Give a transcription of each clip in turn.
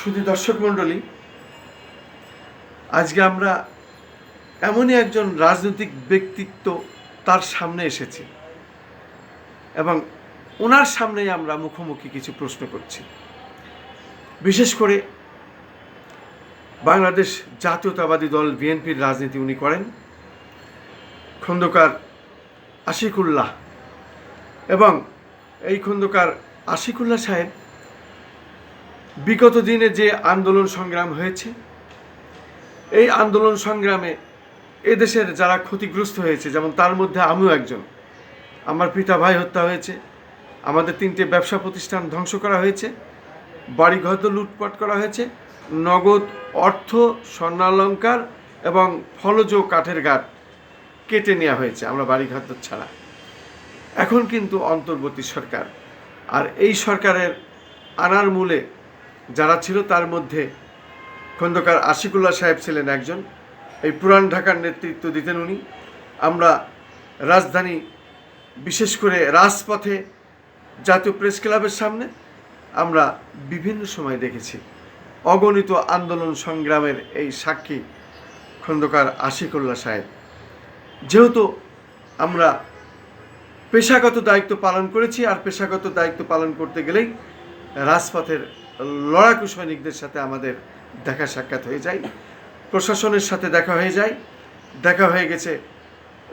শুধু দর্শক মণ্ডলী, আজকে আমরা এমনই একজন রাজনৈতিক ব্যক্তিত্ব তার সামনে এসেছি এবং ওনার সামনেই আমরা মুখোমুখি কিছু প্রশ্ন করছি। বিশেষ করে বাংলাদেশ জাতীয়তাবাদী দল বিএনপির রাজনীতি উনি করেন, খন্দকার আশিকুল্লাহ এবং এই খন্দকার আশিকুল্লাহ সাহেব বিগত দিনে যে আন্দোলন সংগ্রাম হয়েছে, এই আন্দোলন সংগ্রামে এদেশের যারা ক্ষতিগ্রস্ত হয়েছে, যেমন তার মধ্যে আমিও একজন। আমার পিতা ভাই হত্যা হয়েছে, আমাদের তিনটে ব্যবসা প্রতিষ্ঠান ধ্বংস করা হয়েছে, বাড়িঘর লুটপাট করা হয়েছে, নগদ অর্থ, স্বর্ণালঙ্কার এবং ফলজ কাঠের গাঠ কেটে নেওয়া হয়েছে, আমরা বাড়িঘর ছাড়া। এখন কিন্তু অন্তর্বর্তী সরকার, আর এই সরকারের আনার মূলে যারা ছিল তার মধ্যে খন্দকার আশিকুল্লাহ সাহেব ছিলেন একজন। এই পুরান ঢাকার নেতৃত্ব দিতেন উনি। আমরা রাজধানী, বিশেষ করে রাজপথে জাতীয় প্রেস ক্লাবের সামনে আমরা বিভিন্ন সময় দেখেছি। অগণিত আন্দোলন সংগ্রামের এই সাক্ষী খন্দকার আশিকুল্লাহ সাহেব। যেহেতু আমরা পেশাগত দায়িত্ব পালন করেছি, আর পেশাগত দায়িত্ব পালন করতে গেলেই রাজপথের লড়াকু সৈনিকদের সাথে আমাদের দেখা সাক্ষাৎ হয়ে যায়, প্রশাসনের সাথে দেখা হয়ে যায়। দেখা হয়ে গেছে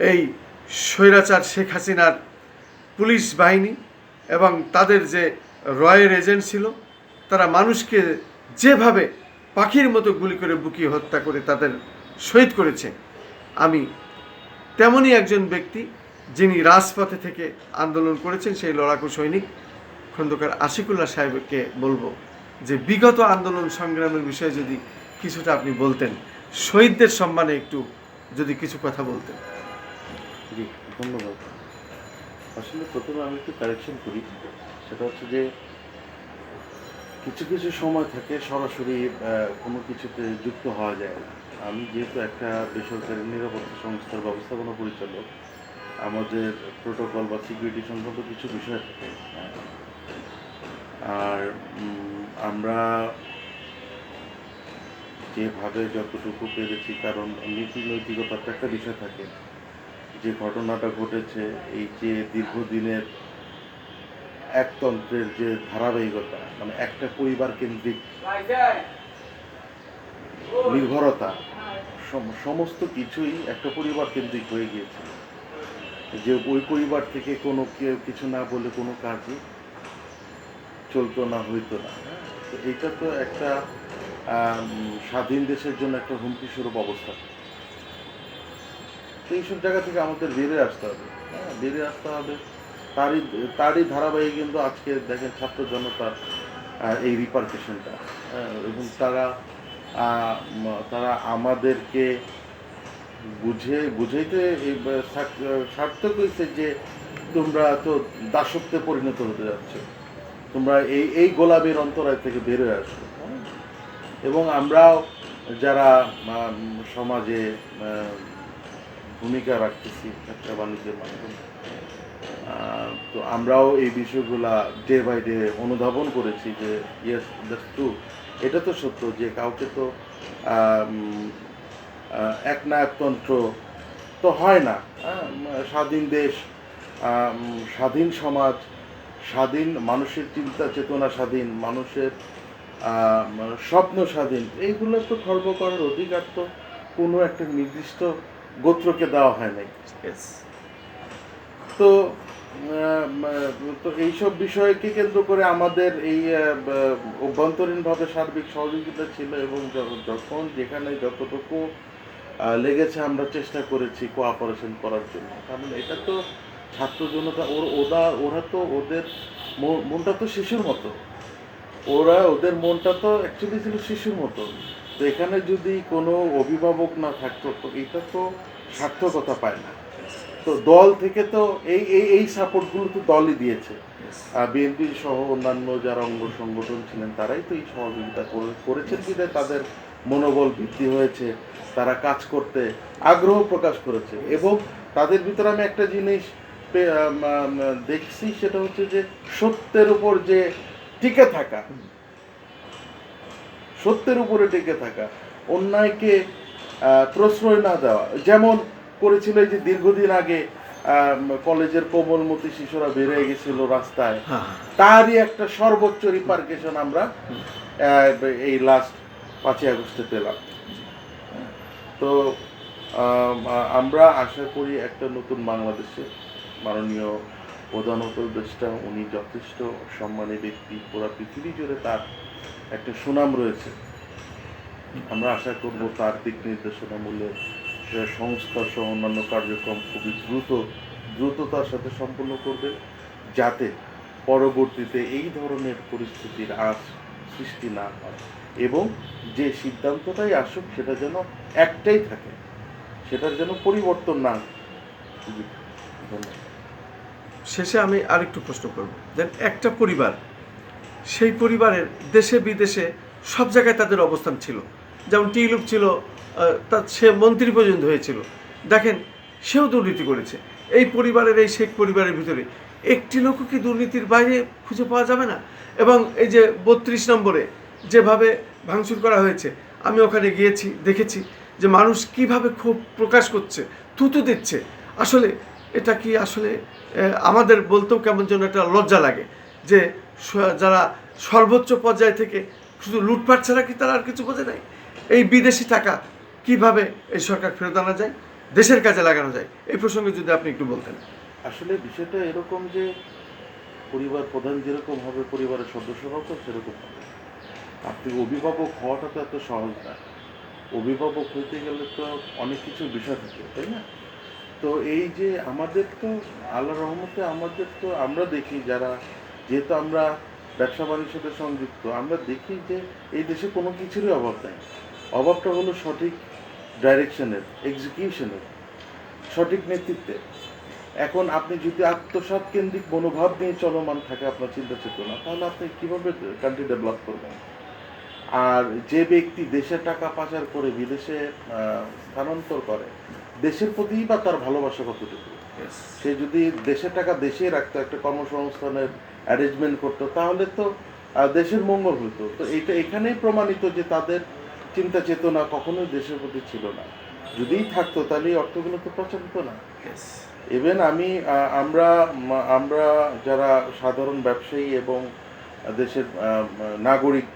এই স্বৈরাচার শেখ হাসিনার পুলিশ বাহিনী এবং তাদের যে রয়ের এজেন্ট ছিল, তারা মানুষকে যেভাবে পাখির মতো গুলি করে বুকিয়ে হত্যা করে তাদের শহীদ করেছে, আমি তেমনই একজন ব্যক্তি যিনি রাজপথে থেকে আন্দোলন করেছেন, সেই লড়াকু সৈনিক খন্দকার আশিকুল্লাহ সাহেবকে বলব। যে বিগত আন্দোলন সংগ্রামের বিষয়ে যদি কিছুটা আপনি বলতেন, শহীদদের সম্মানে একটু যদি কিছু কথা বলতেন। জি, ধন্যবাদ। আসলে প্রথমে আমি একটু কারেকশন করি। সেটা হচ্ছে যে, কিছু কিছু সময় থাকে সরাসরি কোনো কিছুতে যুক্ত হওয়া যায় না। আমি যেহেতু একটা বেসরকারি নিরাপত্তা সংস্থার ব্যবস্থাপনা পরিচালক, আমাদের প্রোটোকল বা সিকিউরিটি সংক্রান্ত কিছু বিষয় থাকে হ্যাঁ। আর আমরা যেভাবে যতটুকু পেরেছি, কারণ নীতি নৈতিকতার তো একটা বিষয় থাকে। যে ঘটনাটা ঘটেছে, এই যে দীর্ঘদিনের একতন্ত্রের যে ধারাবাহিকতা মানে একটা পরিবার কেন্দ্রিক নির্ভরতা, সম- সমস্ত কিছুই একটা পরিবার কেন্দ্রিক হয়ে গিয়েছে। যে ওই পরিবার থেকে কোনো কেউ কিছু না বলে কোনো কাজই চলতো না, হইতো না। হ্যাঁ? তো এটা তো একটা স্বাধীন দেশের জন্য একটা হুমকি স্বরূপ অবস্থা। তো এইসব জায়গা থেকে আমাদের বেড়ে আসতে হবে। হ্যাঁ বেরিয়ে আসতে হবে। তারই তারই ধারাবাহিক কিন্তু আজকে দেখেন ছাত্র জনতার এই রিপার্কেশনটা এবং তারা তারা আমাদেরকে বুঝে, বুঝাইতে সার্থক হয়েছে যে তোমরা তো দাসত্বে পরিণত হতে যাচ্ছ। তোমরা এই এই গোলামের অন্তরায় থেকে বেরোয় আসো? এবং আমরাও যারা সমাজে ভূমিকা রাখতেছি একটা বাণিজ্যের মাধ্যমে তো আমরাও এই বিষয়গুলা ডে বাই ডে অনুধাবন করেছি যে ইয়েস দ্যাটস ট্রু এটা তো সত্য যে কাউকে তো একনায়কতন্ত্র তো হয় না? স্বাধীন দেশ স্বাধীন সমাজ স্বাধীন মানুষের চিন্তা চেতনা স্বাধীন মানুষের স্বপ্ন স্বাধীন এইগুলো তো খর্ব করার অধিকার তো কোনো একটা নির্দিষ্ট গোত্রকে দেওয়া হয় নাই। তো তো এইসব বিষয়কে কেন্দ্র করে আমাদের এই অভ্যন্তরীণভাবে সার্বিক সহযোগিতা ছিল এবং যখন যেখানে যতটুকু লেগেছে আমরা চেষ্টা করেছি কোঅপারেশন করার জন্য। কারণ এটা তো ছাত্র জনতা ওর ওরা ওরা তো ওদের মনটা তো শিশুর মতো। ওরা ওদের মনটা তো অ্যাকচুয়ালি ছিল শিশুর মতো। তো এখানে যদি কোনো অভিভাবক না থাকতো তো এটা তো সার্থকতা পায় না। তো দল থেকে তো এই এই এই সাপোর্টগুলো তো দলই দিয়েছে। আর বিএনপি সহ অন্যান্য যারা অঙ্গ সংগঠন ছিলেন তারাই তো এই সহযোগিতা করে- করেছেন বিধায় তাদের মনোবল বৃদ্ধি হয়েছে তারা কাজ করতে আগ্রহ প্রকাশ করেছে। এবং তাদের ভিতরে আমি একটা জিনিস দেখছি সেটা হচ্ছে যে সত্যের উপর যে টিকে থাকা সত্যের উপরে টিকে থাকা অন্যায়কে প্রশ্রয় না দেওয়া। যেমন করেছিল এই যে দীর্ঘদিন আগে কলেজের কোমলমতি শিশুরা বেরিয়ে গেছিল রাস্তায় হ্যাঁ। তারই একটা সর্বোচ্চ রিপার্কেশন আমরা এই লাস্ট পাঁচই আগস্টে পেলাম। তো আম, আমরা আশা করি একটা নতুন বাংলাদেশে মাননীয় প্রধান উপদেষ্টা, উনি যথেষ্ট সম্মানী ব্যক্তি। পুরো পৃথিবী জুড়ে তার একটা সুনাম রয়েছে। আমরা আশা করব তার দিক নির্দেশনা মূল্যে সে সংস্কার সহ অন্যান্য কার্যক্রম খুবই দ্রুত, দ্রুততার সাথে সম্পন্ন করবে, যাতে পরবর্তীতে এই ধরনের পরিস্থিতির আশ সৃষ্টি না হয়। এবং যে সিদ্ধান্তটাই আসুক, সেটা যেন একটাই থাকে, সেটার যেন পরিবর্তন না। ধন্যবাদ। শেষে আমি আরেকটু প্রশ্ন করব। দেন একটা পরিবার, সেই পরিবারের দেশে বিদেশে সব জায়গায় তাদের অবস্থান ছিল। যেমন টিলুপ ছিল তার সে মন্ত্রী পর্যন্ত হয়েছিল। দেখেন, সেও দুর্নীতি করেছে। এই পরিবারের, এই শেখ পরিবারের ভিতরে একটি লোকও কি দুর্নীতির বাইরে খুঁজে পাওয়া যাবে না? এবং এই যে বত্রিশ নম্বরে যেভাবে ভাঙচুর করা হয়েছে, আমি ওখানে গিয়েছি, দেখেছি যে মানুষ কীভাবে ক্ষোভ প্রকাশ করছে, থুতু দিচ্ছে। আসলে এটা কি আসলে আমাদের বলতেও কেমন যেন একটা লজ্জা লাগে যে যারা সর্বোচ্চ পর্যায় থেকে শুধু লুটপাট ছাড়া কি তারা আর কিছু বোঝে নাই? এই বিদেশি টাকা কীভাবে এই সরকার ফেরত আনা যায়? দেশের কাজে লাগানো যায়? এই প্রসঙ্গে যদি আপনি একটু বলতেন। আসলে বিষয়টা এরকম যে পরিবার প্রধান যেরকম হবে, পরিবারের সদস্যরাও তো সেরকম হবে। আপনি অভিভাবক হওয়াটা তো এত সহজ না। অভিভাবক হইতে গেলে তো অনেক কিছু বিষয় থাকে, তাই না? তো এই যে আমাদের তো আল্লাহ রহমতে আমাদের তো আমরা দেখি যারা, যেহেতু আমরা ব্যবসা বাণিজ্যের সাথে সংযুক্ত, আমরা দেখি যে এই দেশে কোনো কিছুরই অভাব নেই। অভাবটা হলো সঠিক ডাইরেকশনের এক্সিকিউশনের সঠিক নেতৃত্বে। এখন আপনি যদি আত্মসাৎ কেন্দ্রিক মনোভাব নিয়ে চলমান থাকে আপনার চিন্তা চেতনা তাহলে আপনি কীভাবে কান্ট্রি ডেভেলপ করবেন? আর যে ব্যক্তি দেশের টাকা পাচার করে বিদেশে স্থানান্তর করে দেশের প্রতিই বা তার ভালোবাসা কতটুকু? সে যদি দেশের টাকা দেশেই রাখতো একটা কর্মসংস্থানের অ্যারেঞ্জমেন্ট করতো তাহলে তো দেশের মঙ্গল হতো। তো এটা এখানেই প্রমাণিত যে তাদের চিন্তা চেতনা কখনোই দেশের প্রতি ছিল না। যদিই থাকতো তাহলে এই অর্থগুলো তো প্রচলিত না। ইভেন আমি আমরা আমরা যারা সাধারণ ব্যবসায়ী এবং দেশের নাগরিক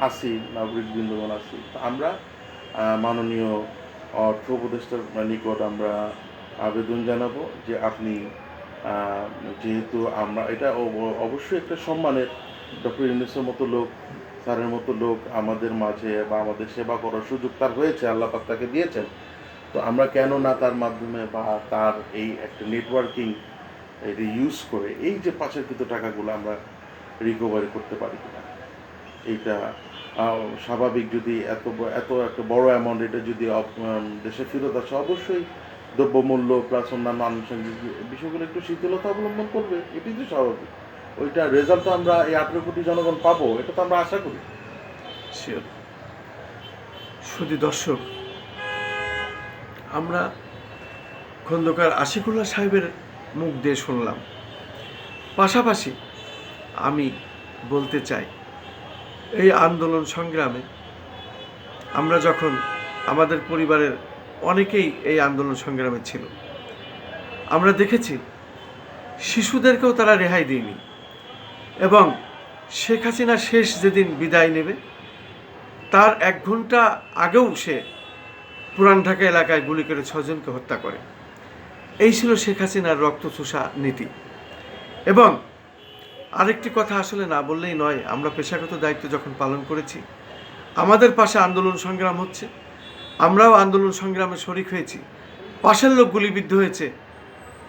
আছি নাগরিক বৃন্দগণ আছি তো আমরা মাননীয় অর্থ উপদেষ্টার নিকট আমরা আবেদন জানাব যে আপনি যেহেতু আমরা, এটা অব- অবশ্যই একটা সম্মানের ডক্টর ইউনিসের মতো লোক, স্যারের মতো লোক আমাদের মাঝে বা আমাদের সেবা করার সুযোগ তার হয়েছে, আল্লাহ পাক তাকে দিয়েছেন। তো আমরা কেন না তার মাধ্যমে বা তার এই একটা নেটওয়ার্কিং এটা ইউজ করে এই যে পাচারকৃত টাকাগুলো আমরা রিকভারি করতে পারি কিনা? আহ, স্বাভাবিক যদি এত এত একটা বড় অ্যামাউন্ট এটা যদি দেশে ফেরত আসে অবশ্যই দ্রব্যমূল্য প্লাস অন্যান্য আনুষঙ্গিক বিষয়গুলো একটু শীতলতা অবলম্বন করবে। এটাই তো স্বাভাবিক। ওইটা রেজাল্ট তো আমরা এই আঠেরো কোটি জনগণ পাবো এটা তো আমরা আশা করি। শিওর শুধু দর্শক আমরা খন্দকার আশিকুল্লাহ সাহেবের মুখ দিয়ে শুনলাম। পাশাপাশি আমি বলতে চাই এই আন্দোলন সংগ্রামে আমরা যখন আমাদের পরিবারের অনেকেই এই আন্দোলন সংগ্রামে ছিল, আমরা দেখেছি শিশুদেরকেও তারা রেহাই দেয়নি এবং শেখ হাসিনা শেষ যেদিন বিদায় নেবে, তার এক ঘণ্টা আগেও সে পুরান ঢাকা এলাকায় গুলি করে ছজনকে হত্যা করে। এই ছিল শেখ হাসিনার রক্তচোষা নীতি এবং আরেকটি কথা আসলে না বললেই নয়, আমরা পেশাগত দায়িত্ব যখন পালন করেছি, আমাদের পাশে আন্দোলন সংগ্রাম হচ্ছে, আমরাও আন্দোলন সংগ্রামে শরিক হয়েছি, পাশের লোক গুলিবিদ্ধ হয়েছে,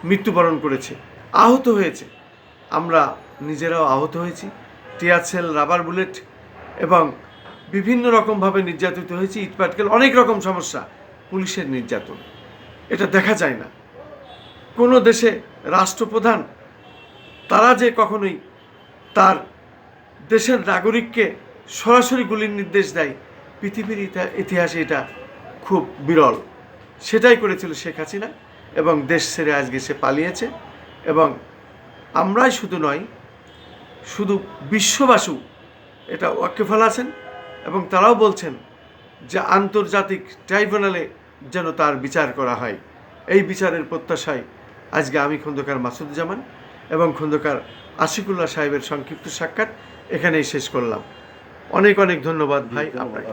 মৃত্যুবরণ করেছে, আহত হয়েছে, আমরা নিজেরাও আহত হয়েছি, টিয়ার সেল, রাবার বুলেট এবং বিভিন্ন রকমভাবে নির্যাতিত হয়েছি ইটপাটকেল অনেক রকম সমস্যা, পুলিশের নির্যাতন, এটা দেখা যায় না। কোনো দেশে রাষ্ট্রপ্রধান, তারা যে কখনোই তার দেশের নাগরিককে সরাসরি গুলির নির্দেশ দেয়। পৃথিবীর ইতি- ইতিহাসে এটা খুব বিরল। সেটাই করেছিল শেখ হাসিনা এবং দেশ ছেড়ে আজকে সে পালিয়েছে এবং আমরাই শুধু নয়, শুধু বিশ্ববাসু এটা ওয়াক্কেফাল আছেন এবং তারাও বলছেন যে আন্তর্জাতিক ট্রাইব্যুনালে যেন তার বিচার করা হয়। এই বিচারের প্রত্যাশায় আজকে আমি খন্দকার মাসুদুজ্জামান এবং খন্দকার আশিকুল্লাহ সাহেবের সংক্ষিপ্ত সাক্ষাৎ এখানেই শেষ করলাম। অনেক অনেক ধন্যবাদ ভাই আপনাকে।